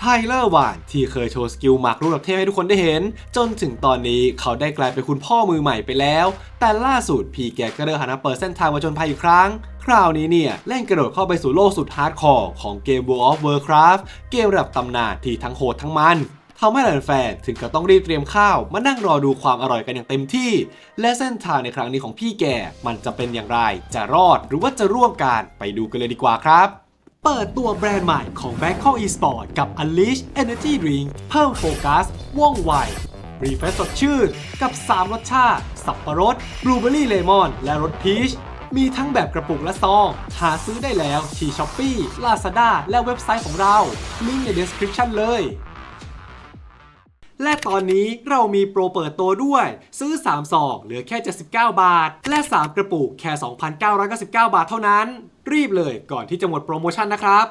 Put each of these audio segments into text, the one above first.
ไทเลอร์วานที่เคยโชว์สกิลหมากรุกแบบเทพให้ทุกคนได้เห็น จนถึงตอนนี้เขาได้กลายเป็นคุณพ่อมือใหม่ไปแล้ว แต่ล่าสุดพี่แกก็เริ่มหันมาเปิดเส้นทางมาจนภัยอีกครั้ง คราวนี้เนี่ยเล่นกระโดดเข้าไปสู่โลกสุดฮาร์ดคอร์ของเกม World of Warcraft เกมระดับตำนานที่ทั้งโหดทั้งมันทำให้แฟนๆถึงกับต้องรีบเตรียมข้าวมานั่งรอดูความอร่อยกันอย่างเต็มที่ และเส้นทางในครั้งนี้ของพี่แกมันจะเป็นอย่างไร จะรอดหรือว่าจะร่วมกันไปดูกันเลยดีกว่าครับ เปิดตัวแบรนด์ใหม่ของ Bangkok Esport กับ Unleash Energy Drink เพิ่มโฟกัส ว่องไว รีเฟรชสดชื่น กับ 3 รสชาติ สับปะรดบลูเบอรี่เลมอน และรสพีช มีทั้งแบบกระปุกและซอง หาซื้อได้แล้วที่ Shopee Lazada และเว็บไซต์ของเรา ลิงก์ใน description เลยและตอนนี้เรามีโปรเปิดตัวด้วย ซื้อ3ซองเหลือแค่ 79 บาท และ 3 กระปุกแค่ 2,999 บาทเท่านั้น รีบเลยก่อนที่จะหมดโปรโมชั่นนะครับ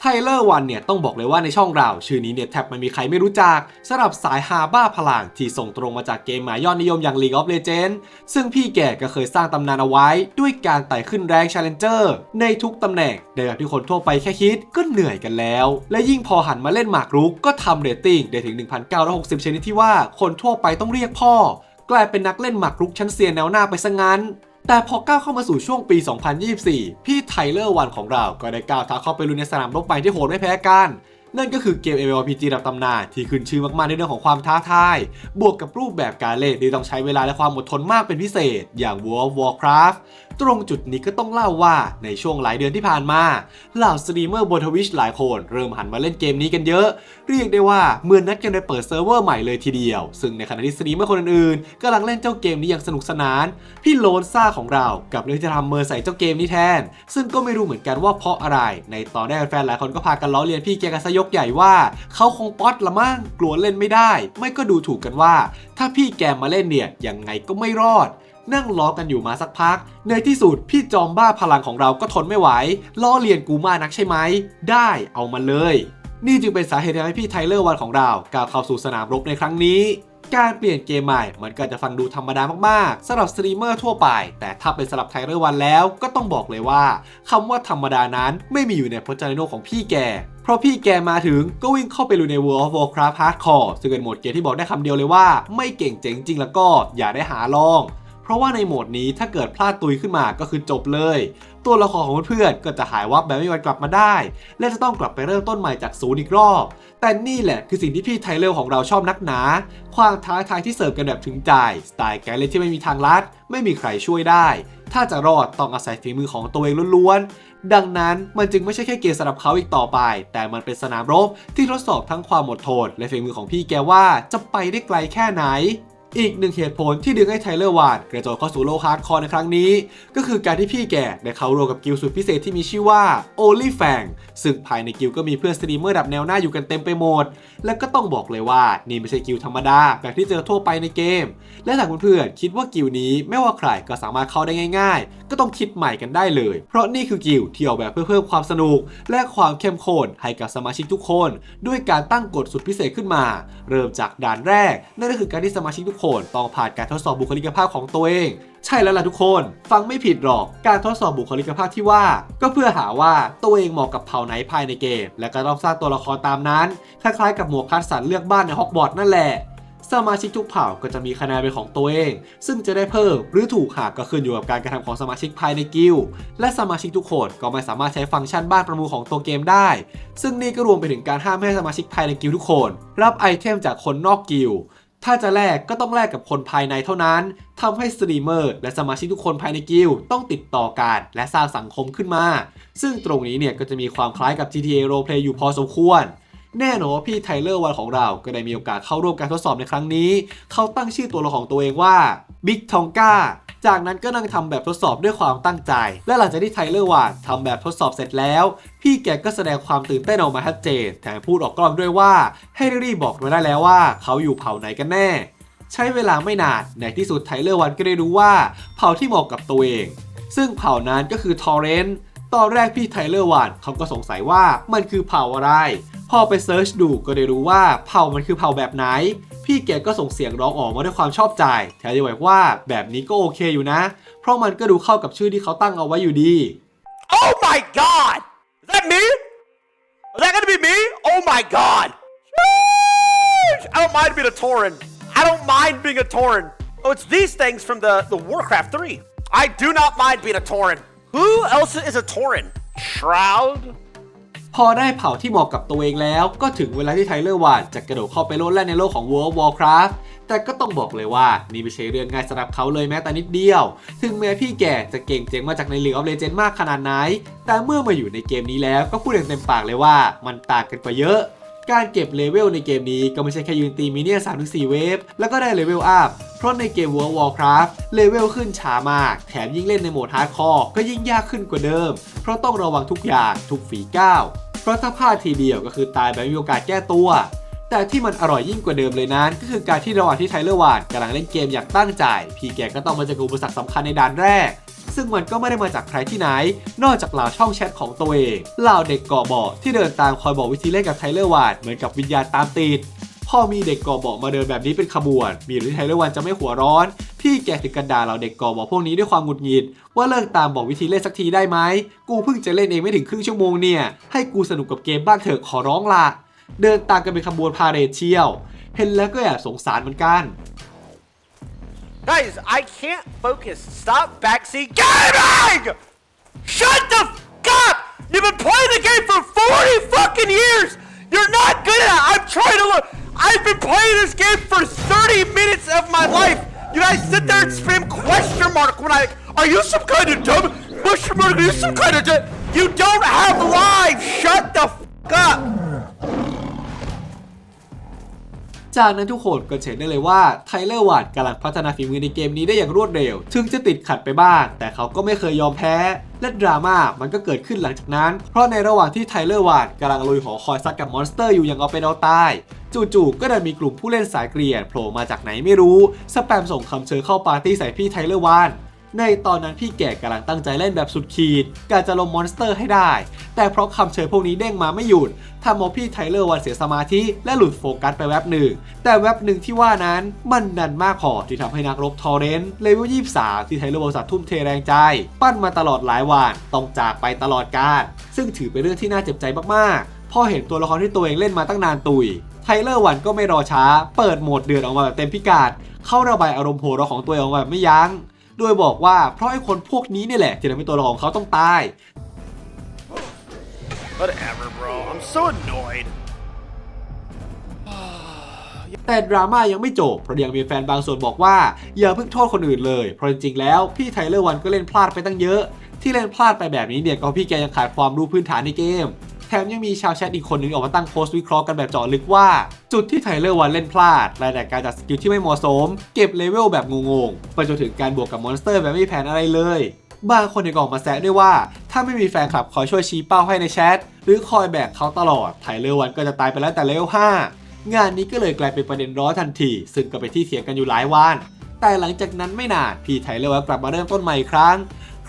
ไทเลอร์วันเนี่ยต้องบอกเลยว่าในช่องเรา ชื่อนี้เนี่ยแทบไม่มีใครไม่รู้จักสำหรับสายฮาบ้าพลังที่ส่งตรงมาจากเกมหมายยอดนิยมอย่าง League of Legends ซึ่งพี่แก่ก็เคยสร้างตำนานเอาไว้ ด้วยการไต่ขึ้นแรง Challenger ในทุกตำแหน่งในแบบที่คนทั่วไปแค่คิดก็เหนื่อยกันแล้ว และยิ่งพอหันมาเล่นหมากรุกก็ทำเรตติ้งได้ถึง 1,960 ชนิดที่ว่าคนทั่วไปต้องเรียกพ่อกลายเป็นนักเล่นหมากรุกชั้นเซียนแนวหน้าไปซะงั้น แต่พอก้าวเข้ามาสู่ช่วงปี 2024 พี่ไทเลอร์วันของเราก็ได้ก้าวเท้าเข้าไปลุยในสนามรบใหม่ที่โหดไม่แพ้กัน นั่นก็คือเกม MMORPG ระดับตำนานที่ขึ้นชื่อมากๆในเรื่องของความท้าทาย บวกกับรูปแบบการเล่นที่ต้องใช้เวลาและความอดทนมากเป็นพิเศษ อย่าง World of Warcraft ตรงจุดนี้ก็ต้องเล่าว่าในช่วงหลายเดือนที่ผ่านมาเหล่าสตรีมเมอร์บนทวิชหลายคนเริ่มหันมาเล่นเกมนี้กันเยอะ เรียกได้ว่าเหมือนนัดกันไปเปิดเซิร์ฟเวอร์ใหม่เลยทีเดียว ซึ่งในขณะที่สตรีมเมอร์คนอื่นๆกำลังเล่นเจ้าเกมนี้อย่างสนุกสนาน พี่โลนซ่าของเรากับเลือกจะทำเมอร์ใส่เจ้าเกมนี้แทน ซึ่งก็ไม่รู้เหมือนกันว่าเพราะอะไร ในตอนแรกแฟนๆหลายคนก็พากันล้อเลียนพี่แกกันซะยกใหญ่ว่าเขาคงป๊อตละมั่งกลัวเล่นไม่ได้ ไม่ก็ดูถูกกันว่า ถ้าพี่แกมาเล่นเนี่ยยังไงก็ไม่รอด นั่งล้อกันอยู่มาสักพัก ในที่สุดพี่จอมบ้าพลังของเราก็ทนไม่ไหวล้อเลียนกูมานักใช่ไหมได้เอามาเลย นี่จึงเป็นสาเหตุที่ทำให้พี่ไทเลอร์วันของเราก้าวเข้าสู่สนามรบในครั้งนี้ การเปลี่ยนเกมใหม่ มันก็จะฟังดูธรรมดามากๆสำหรับสตรีมเมอร์ทั่วไป แต่ถ้าเป็นสำหรับไทเลอร์วันแล้วก็ต้องบอกเลยว่าคำว่าธรรมดานั้นไม่มีอยู่ในพจนานุกรมของพี่แกเพราะพี่แกมาถึงก็วิ่งเข้าไปลุยใน World of Warcraft Hardcore ซึ่งเป็นโหมดเกมที่บอกได้คำเดียวเลยว่า ไม่เก่งเจ๋งจริงแล้วก็อย่าได้หาลอง เพราะว่าในโหมดนี้ถ้าเกิดพลาดตุยขึ้นมาก็คือจบเลย ตัวละครของเพื่อนๆก็จะหายวับแบบไม่มีวันกลับมาได้ และจะต้องกลับไปเริ่มต้นใหม่จากศูนย์อีกรอบ แต่นี่แหละคือสิ่งที่พี่ไทเลอร์ของเราชอบนักหนา ความท้าทายที่เสิร์ฟกันแบบถึงใจ สไตล์แกเล่นที่ไม่มีทางลัด ไม่มีใครช่วยได้ ถ้าจะรอดต้องอาศัยฝีมือของตัวเองล้วนๆ ดังนั้นมันจึงไม่ใช่แค่เกมสำหรับเขาอีกต่อไป แต่มันเป็นสนามรบที่ทดสอบทั้งความอดทนและฝีมือของพี่แกว่าจะไปได้ไกลแค่ไหน อีกหนึ่งเหตุผลที่ดึงให้ไทเลอร์วานกระโจนเข้าสู่โลกฮาร์ดคอร์ในครั้งนี้ ก็คือการที่พี่แกได้เข้าร่วมกับกิลด์สุดพิเศษที่มีชื่อว่า Only Fang ซึ่งภายในกิลด์ก็มีเพื่อนสตรีมเมอร์ดับแนวหน้าอยู่กันเต็มไปหมด และก็ต้องบอกเลยว่านี่ไม่ใช่กิลด์ธรรมดาแบบที่เจอทั่วไปในเกม และถ้าเพื่อนๆคิดว่ากิลด์นี้ไม่ว่าใครก็สามารถเข้าได้ง่าย ๆ ก็ต้องคิดใหม่กันได้เลย เพราะนี่คือกิลด์ที่ออกแบบเพื่อเพิ่มความสนุก และความเข้มข้นให้กับสมาชิกทุกคน ด้วยการตั้งกฎสุดพิเศษขึ้นมา เริ่มจากด่านแรก นั่นก็คือการที่สมาชิกทุกคน ต้องผ่านการทดสอบบุคลิกภาพของตัวเอง ใช่แล้วล่ะทุกคน ฟังไม่ผิดหรอกการทดสอบบุคลิกภาพที่ว่า ก็เพื่อหาว่าตัวเองเหมาะกับเผ่าไหนภายในเกม และก็ต้องสร้างตัวละครตามนั้นคล้ายๆกับหมวกคัดสรรเลือกบ้านในฮอกวอตส์นั่นแหละสมาชิกทุกเผ่าก็จะมีคะแนนเป็นของตัวเอง ซึ่งจะได้เพิ่มหรือถูกหักก็ขึ้นอยู่กับการกระทำของสมาชิกภายในกิลด์และสมาชิกทุกคนก็ไม่สามารถใช้ฟังก์ชันบ้านประมูลของตัวเกมได้ ซึ่งนี่ก็รวมไปถึงการห้ามให้สมาชิกภายในกิลด์ทุกคน รับไอเทมจากคนนอกกิลด์ ถ้าจะแลกก็ต้องแลกกับคนภายในเท่านั้นทำให้สตรีมเมอร์และสมาชิกทุกคนภายในกิลด์ต้องติดต่อกันและสร้างสังคมขึ้นมา ซึ่งตรงนี้เนี่ยก็จะมีความคล้ายกับ GTA Roleplay อยู่พอสมควร แน่นอนว่าพี่ไทเลอร์วันของเราก็ได้มีโอกาสเข้าร่วมการทดสอบในครั้งนี้ เขาตั้งชื่อตัวละครของตัวเองว่าบิ๊กทองก้า จากนั้นก็นั่งทำแบบทดสอบด้วยความตั้งใจ และหลังจากที่ไทเลอร์วานทำแบบทดสอบเสร็จแล้ว พี่แกก็แสดงความตื่นเต้นออกมาชัดเจน แถมพูดออกกล้องด้วยว่าให้รีบบอกมาได้แล้วว่า เขาอยู่เผ่าไหนกันแน่ ใช้เวลาไม่นานในที่สุดไทเลอร์วันก็ได้รู้ว่าเผ่าที่เหมาะกับตัวเอง ซึ่งเผ่านั้นก็คือทอร์เรนต์ตอนแรกพี่ไทเลอร์วันเขาก็สงสัยว่ามันคือเผ่าอะไร พอไปเซิร์ชดูก็ได้รู้ว่าเผ่ามันคือเผ่าแบบไหน พี่แกก็ส่งเสียงร้องออกมาด้วยความชอบใจแถมยังบอกว่าแบบนี้ก็โอเคอยู่นะ เพราะมันก็ดูเข้ากับชื่อที่เขาตั้งเอาไว้อยู่ดี Oh my god! Is that me? Is that gonna be me? Oh my god! Sheesh! I don't mind being a Tauren. I don't mind being a Tauren. Oh, it's these things from the, the Warcraft 3. I do not mind being a Tauren. Who else is a Tauren? Shroud? พอได้เผ่าที่เหมาะกับตัวเองแล้วก็ถึงเวลาที่ไทเลอร์วานจะกระโดดเข้าไปโลดแล่นในโลกของ World of Warcraft แต่ก็ต้องบอกเลยว่า นี่ไม่ใช่เรื่องง่ายสำหรับเขาเลยแม้แต่นิดเดียว ถึงแม้พี่แกจะเก่งเจ๋งมาจากใน League of Legends มากขนาดไหน แต่เมื่อมาอยู่ในเกมนี้แล้วก็พูดอย่างเต็มปากเลยว่ามันต่างกันกว่าเยอะ การเก็บเลเวลในเกมนี้ก็ไม่ใช่แค่ยืนตีมิเนี่ยน3-4เวฟแล้วก็ได้เลเวลอัพเพราะในเกม World of Warcraft เลเวลขึ้นช้ามาก แถมยิ่งเล่นในโหมดฮาร์ดคอร์ก็ยิ่งยากขึ้นกว่าเดิม เพราะต้องระวังทุกอย่างทุกฝีก้าวเพราะถ้าพลาดทีเดียวก็คือตายแบบมีโอกาสแก้ตัว แต่ที่มันอร่อยยิ่งกว่าเดิมเลยนั้น ก็คือการที่ระหว่างที่ไทเลอร์วานกำลังเล่นเกมอย่างตั้งใจ พี่แกก็ต้องมาเจออุปสรรคสำคัญในด่านแรก ซึ่งมันก็ไม่ได้มาจากใครที่ไหน นอกจากเหล่าช่องแชทของตัวเองเหล่าเด็กก่อบอกที่เดินตามคอยบอกวิธีเล่นกับไทเลอร์วานเหมือนกับวิญญาณตามติดพอมีเด็กก่อบอกมาเดินแบบนี้เป็นขบวน มีหรือไทเลอร์วันจะไม่หัวร้อน พี่แกถึงกันดาเราเด็กก่อบอกพวกนี้ด้วยความหงุดหงิด ว่าเลิกตามบอกวิธีเล่นสักทีได้ไหม กูเพิ่งจะเล่นเองไม่ถึงครึ่งชั่วโมงเนี่ย ให้กูสนุกกับเกมบ้างเถอะขอร้องละ เดินตามกันเป็นขบวนพาเรดเชียว เห็นแล้วก็แอบสงสารเหมือนกัน Guys, I can't focus. Stop backseat gaming! Shut the f up! You've been playing the game for 40 fucking years! You're not good at it! I'm trying to look! I've been playing this game for 30 minutes of my life! You guys sit there and spam question mark when I. Are you some kind of dumb? Question mark, are you some kind of dumb? You don't have lives! Shut the f up! จากนั้นทุกคนก็เห็นได้เลยว่าไทเลอร์วาดกำลังพัฒนาฝีมือในเกมนี้ได้อย่างรวดเร็ว ถึงจะติดขัดไปบ้าง แต่เขาก็ไม่เคยยอมแพ้ และดราม่ามันก็เกิดขึ้นหลังจากนั้น เพราะในระหว่างที่ไทเลอร์วาดกำลังลุยหอคอยซัดกับมอนสเตอร์อยู่อย่างเอาเป็นเอาตายจู่ๆ ก็ได้มีกลุ่มผู้เล่นสายเกลียนโผล่มาจากไหนไม่รู้ สแปมส่งคำเชิญเข้าปาร์ตี้ใส่พี่ไทเลอร์วาน ในตอนนั้นพี่แก่กำลังตั้งใจเล่นแบบสุดขีดกาจะลงมอนสเตอร์ให้ได้ แต่เพราะคำเชิญพวกนี้เด้งมาไม่หยุดทำเอาพี่ไทเลอร์วันเสียสมาธิและหลุดโฟกัสไปแวบหนึ่ง แต่แวบหนึ่งที่ว่านั้นมันดันมากพอที่ทำให้นักรบทอร์เรนต์เลเวล23 ที่ไทเลอร์วันสัตทุ่มเทแรงใจ ปั้นมาตลอดหลายวันต้องจากไปตลอดกาลซึ่งถือเป็นเรื่องที่น่าเจ็บใจมากๆพอเห็นตัวละครที่ตัวเองเล่นมาตั้งนานตุยไทเลอร์วันก็ไม่รอช้า เปิดโหมดเดือดออกมาแบบเต็มพิกัด เข้าระบายอารมณ์โหดร้ของตัวเองออกมาแบบไม่ยั้ง โดยบอกว่าเพราะไอ้คนพวกนี้นี่แหละที่ทำให้ตัวละครของเขาต้องตาย Whatever, bro. I'm so annoyed. แต่ดราม่ายังไม่จบ เพราะยังมีแฟนบางส่วนบอกว่า อย่าเพิ่งโทษคนอื่นเลย เพราะจริงๆแล้ว พี่ไทเลอร์วันก็เล่นพลาดไปตั้งเยอะ ที่เล่นพลาดไปแบบนี้เนี่ยก็เพราะพี่แกยังขาดความรู้พื้นฐานในเกมแถมยังมีชาวแชทอีกคนนึงออกมาตั้งโพสต์วิเคราะห์กันแบบเจาะลึกว่า จุดที่ไทเลอร์วันเล่นพลาด รายแต่การจัดสกิลที่ไม่เหมาะสม เก็บเลเวลแบบงงๆ ไปจนถึงการบวกกับมอนสเตอร์แบบไม่มีแผนอะไรเลยบางคนยังออกมาแซะด้วยว่า ถ้าไม่มีแฟนคลับคอยช่วยชี้เป้าให้ในแชท หรือคอยแบกเขาตลอดไทเลอร์วันก็จะตายไปแล้วแต่เลเวล5งานนี้ก็เลยกลายเป็นประเด็นร้อนทันที ซึ่งก็ไปที่เถียงกันอยู่หลายวันแต่หลังจากนั้นไม่นานพี่ไทเลอร์กลับมาเริ่มต้นใหม่อีกครั้ง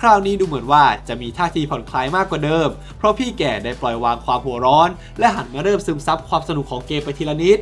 คราวนี้ดูเหมือนว่าจะมีท่าทีผ่อนคลายมากกว่าเดิม เพราะพี่แก่ได้ปล่อยวางความหัวร้อน และหันมาเริ่มซึมซับความสนุกของเกมไปทีละนิด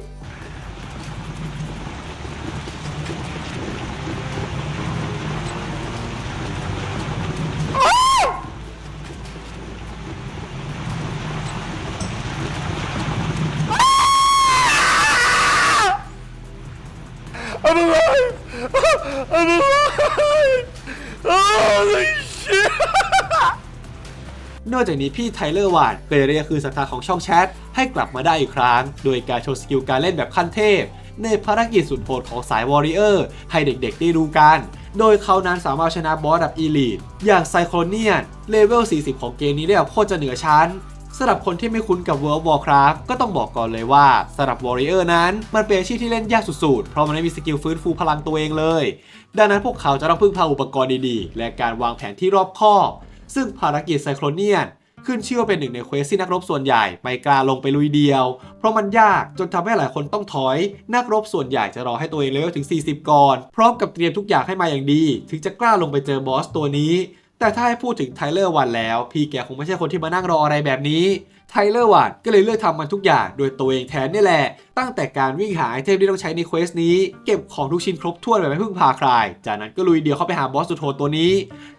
นอกจากนี้พี่ไทเลอร์วานเคยเรียกคือศรัทธาของช่องแชท ให้กลับมาได้อีกครั้ง โดยการโชว์สกิลการเล่นแบบขั้นเทพ ในภารกิจสุดโหดของสายวอริเออร์ให้เด็กๆได้ดูกัน โดยเขานั้นสามารถชนะบอสระดับอีลีทอย่างไซโครเนียนเลเวล 40 ของเกมนี้ได้แบบโคตรจะเหนือชั้น สำหรับคนที่ไม่คุ้นกับ World of Warcraft ก็ต้องบอกก่อนเลยว่าสำหรับ Warrior นั้นมันเป็นอาชีพที่เล่นยากสุดๆ เพราะมันไม่มีสกิลฟื้นฟูพลังตัวเองเลย ดังนั้นพวกเขาจะต้องพึ่งพาอุปกรณ์ดีๆ และการวางแผนที่รอบคอบ ซึ่งภารกิจไซโครเนียนขึ้นชื่อว่าเป็นหนึ่งในเควสที่นักรบส่วนใหญ่ไม่กล้าลงไปลุยเดียว เพราะมันยากจนทำให้หลายคนต้องถอย นักรบส่วนใหญ่จะรอให้ตัวเองเลเวลถึง 40 ก่อน พร้อมกับเตรียมทุกอย่างให้มาอย่างดี ถึงจะกล้าลงไปเจอบอสตัวนี้ แต่ถ้าให้พูดถึงไทเลอร์วันแล้ว พี่แกคงไม่ใช่คนที่มานั่งรออะไรแบบนี้ ไทเลอร์วันก็เลยเลือกทำมันทุกอย่าง โดยตัวเองแทนนี่แหละ ตั้งแต่การวิ่งหาไอเทมที่ต้องใช้ในเควสนี้ เก็บของทุกชิ้นครบถ้วนแบบไม่พึ่งพาใคร จากนั้นก็ลุยเดียวเข้าไปหาบอสสุดโหดตัวนี้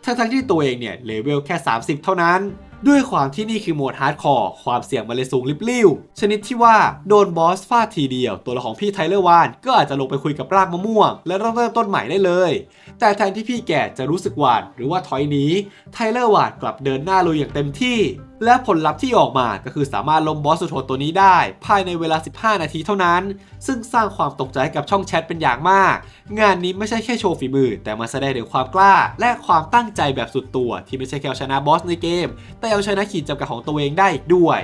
ทั้งๆที่ตัวเองเนี่ยเลเวลแค่ 30 เท่านั้น ด้วยความที่นี่คือโหมดฮาร์ดคอร์ความเสี่ยงมันเลยสูงลิบลิ่วชนิดที่ว่าโดนบอสฟาดทีเดียว ตัวละของพี่ไทเลอร์วานก็อาจจะลงไปคุยกับรากมะม่วง และเริ่มต้นใหม่ได้เลย แต่แทนที่พี่แก่จะรู้สึกหวาดหรือว่าถอยหนีไทเลอร์วานกลับเดินหน้าลุยอย่างเต็มที่ และผลลัพธ์ที่ออกมาก็คือสามารถล้มบอสสุดโหดตัวนี้ได้ ภายในเวลา 15 นาทีเท่านั้น ซึ่งสร้างความตกใจให้กับช่องแชทเป็นอย่างมาก งานนี้ไม่ใช่แค่โชว์ฝีมือ แต่มาแสดงถึงความกล้า และความตั้งใจแบบสุดตัว ที่ไม่ใช่แค่เอาชนะบอสในเกม แต่เอาชนะขีดจำกัดของตัวเองได้อีกด้วย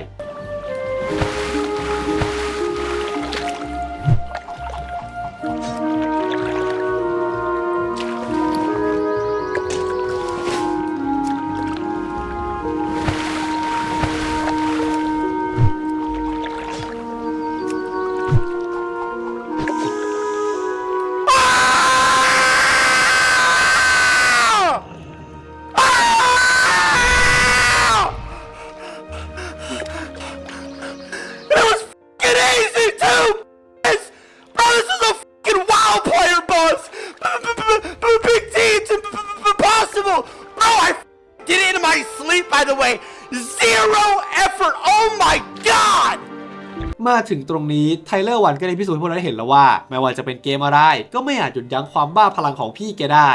ถึงตรงนี้ไทเลอร์วันก็ได้พิสูจน์ให้พวกเราได้เห็นแล้วว่า ไม่ว่าจะเป็นเกมอะไร ก็ไม่อาจหยุดยั้งความบ้าพลังของพี่แกได้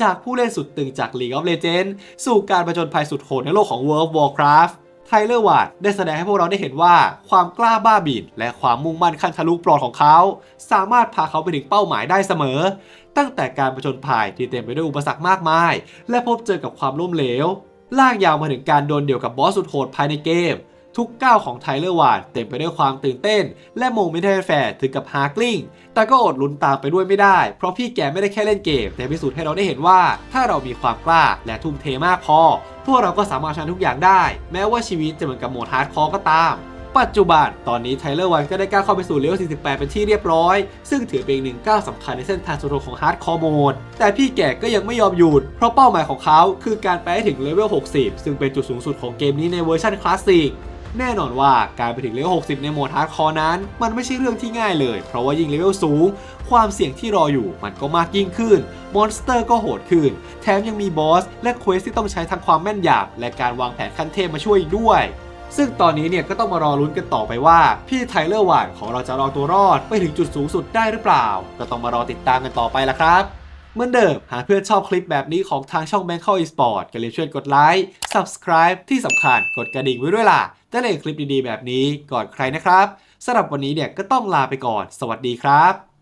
จากผู้เล่นสุดตึงจาก League of Legends สู่การประจนภัยสุดโหดในโลกของ World of Warcraft ไทเลอร์วัตได้แสดงให้พวกเราได้เห็นว่า ความกล้าบ้าบินและความมุ่งมั่นขั้นทะลุปลอดของเขา สามารถพาเขาไปถึงเป้าหมายได้เสมอ ตั้งแต่การประจนภัยที่เต็มไปด้วยอุปสรรคมากมาย และพบเจอกับความล้มเหลว ลากยาวมาถึงการโดนเดี่ยวกับบอสสุดโหดภายในเกม ทุกก้าวของไทเลอร์วานเต็มไปด้วยความตื่นเต้น และโมไม่ได้แฟร์ถึงกับฮาร์กลิงแต่ก็อดลุ้นตามไปด้วยไม่ได้ เพราะพี่แกไม่ได้แค่เล่นเกม แต่พิสูจน์ให้เราได้เห็นว่า ถ้าเรามีความกล้าและทุ่มเทมากพอ พวกเราก็สามารถชนะทุกอย่างได้ แม้ว่าชีวิตจะเหมือนกับโหมดฮาร์ดคอร์ก็ตามปัจจุบัน ตอนนี้ไทเลอร์วันก็ได้ก้าวเข้าไปสู่เลเวล 48 เป็นที่เรียบร้อย ซึ่งถือเป็นอีกหนึ่งก้าวสำคัญในเส้นทางสุดโหดของฮาร์ดคอร์โหมด แต่พี่แก่ก็ยังไม่ยอมหยุด เพราะเป้าหมายของเขาคือการไปให้ถึงเลเวล 60 ซึ่งเป็นจุดสูงสุดของเกมนี้ในเวอร์ชันคลาสสิก แน่นอนว่าการไปถึงเลเวล 60 ในโหมดฮาร์ดคอร์นั้น มันไม่ใช่เรื่องที่ง่ายเลย เพราะว่ายิ่งเลเวลสูง ความเสี่ยงที่รออยู่มันก็มากยิ่งขึ้น มอนสเตอร์ก็โหดขึ้น แถมยังมีบอส และเควสที่ต้องใช้ทั้งความแม่นยำและการวางแผนขั้นเทพมาช่วยอีกด้วยซึ่งตอนนี้เนี่ยก็ต้องมารอลุ้นกันต่อไปว่า พี่ไทเลอร์หวานของเราจะรอตัวรอดไปถึงจุดสูงสุดได้หรือเปล่า ก็ต้องมารอติดตามกันต่อไปละครับ เหมือนเดิม หากเพื่อนชอบคลิปแบบนี้ของทางช่อง b a n k o Esport ก็เลยช่วยกดไลค์ Subscribe ที่สำคัญกดกระดิ่งไว้ด้วยล่ะจะได้เห็นคลิปดีๆ แบบนี้ก่อนใครนะครับสำหรับวันนี้เนี่ยก็ต้องลาไปก่อน สวัสดีครับ